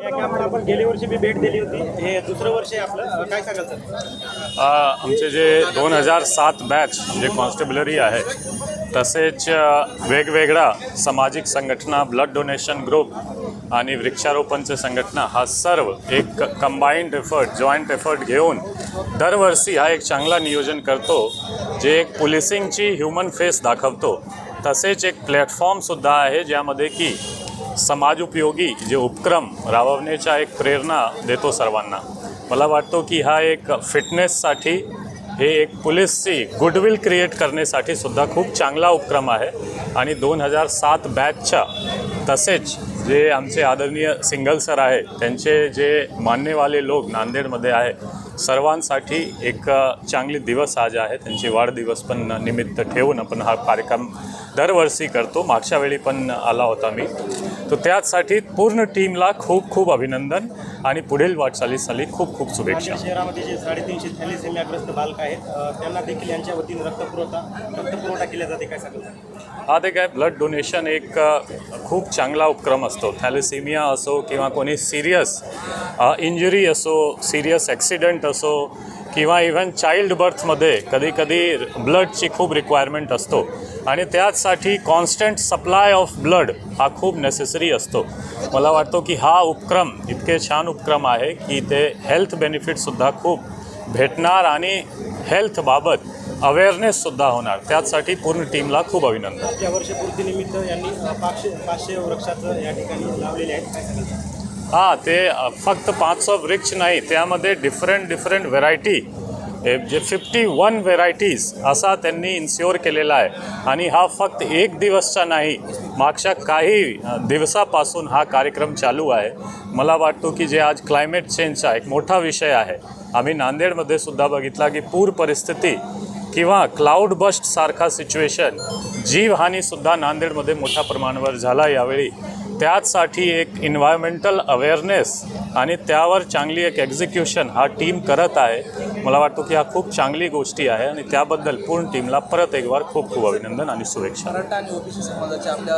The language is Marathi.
या कॅम्पला आपण गेल्या वर्षी भेट दिली होती. हे दुसरं वर्ष आहे आपलं. काय सांगाल सर? आमचे जे दोन हजार सात बॅच जे कॉन्स्टेबलरी आहे तसेच वेगवेगळ्या सामाजिक संघटना ब्लड डोनेशन ग्रुप आणि वृक्षारोपणचे संघटना हा सर्व एक कंबाईंड एफर्ट जॉईंट एफर्ट घेऊन दरवर्षी हा एक चांगला नियोजन करतो जे एक पोलिसिंगची ह्युमन फेस दाखवतो. तसेच एक प्लॅटफॉर्मसुद्धा आहे ज्यामध्ये की समाज उपयोगी जे उपक्रम राबवण्याच्या एक प्रेरणा देतो सर्वांना. मला वाटतो की हा एक फिटनेससाठी हे एक पोलीसची गुडविल क्रिएट करण्यासाठी सुद्धा खूप चांगला उपक्रम आहे. आणि दोन हजार सात बॅचच्या तसेच जे आमचे आदरणीय सिंगल सर आहे त्यांचे जे मान्यवाले लोक नांदेडमध्ये आहे सर्वांसाठी एक चांगली दिवस आज आहे. त्यांची वाढदिवस पण निमित्त ठेवून आपण हा कार्यक्रम दरवर्षी करतो. मागच्या वेळी पण आला होता मी. तर त्याचसाठी पूर्ण टीमला खूप खूप अभिनंदन आणि पुढील वाटचालीसाठी खूप खूप शुभेच्छा. शहरामध्ये जे साडेतीनशे थॅलिसेमियाग्रस्त बालक आहेत त्यांना देखील यांच्या वतीने रक्तपुरवठा रक्तपुरवठा केला जाते. काय सर हा ते काय ब्लड डोनेशन एक खूप चांगला उपक्रम असतो. थॅलेसिमिया असो किंवा कोणी सिरियस इंजुरी असो सिरियस ॲक्सिडेंट असो किंवा इव्हन चाइल्ड बर्थमध्ये कधी कधी ब्लडची खूप रिक्वायरमेंट असतो. आणि त्याचसाठी कॉन्स्टंट सप्लाय ऑफ ब्लड हा खूप नेसेसरी असतो. मला वाटतो की हा उपक्रम इतके छान उपक्रम आहे की ते हेल्थ बेनिफिटसुद्धा खूप भेटणार आणि हेल्थबाबत अवेअरनेससुद्धा होणार. त्याचसाठी पूर्ण टीमला खूप अभिनंदन. या वर्षपूर्तीनिमित्त यांनी पाचशे पाचशे वृक्षाचं या ठिकाणी लावलेले आहेत. हां ते फक्त पाच वृक्ष नाही त्यामध्ये डिफरंट डिफरंट व्हेरायटी जे फिफ्टी वन व्हेरायटीज असा त्यांनी इन्श्युअर केलेला आहे. आणि हा फक्त एक दिवसचा नाही मागच्या काही दिवसापासून हा कार्यक्रम चालू आहे. मला वाटतो की जे आज क्लायमेट चेंजचा एक मोठा विषय आहे आम्ही नांदेडमध्ये सुद्धा बघितला की पूर परिस्थिती किंवा क्लाउड बस्ट सारखा सिच्युएशन जीवहानीसुद्धा नांदेडमध्ये मोठ्या प्रमाणावर झाला यावेळी. त्याचसाठी एक इन्व्हायरमेंटल अवेअरनेस आणि त्यावर चांगली एक एक्झिक्युशन हा टीम करत आहे. मला वाटतो की हा खूप चांगली गोष्टी आहे आणि त्याबद्दल पूर्ण टीमला परत एक वार खूप खूप अभिनंदन आणि शुभेच्छा. मराठा आणि ओबीसी समाजाच्या आपल्या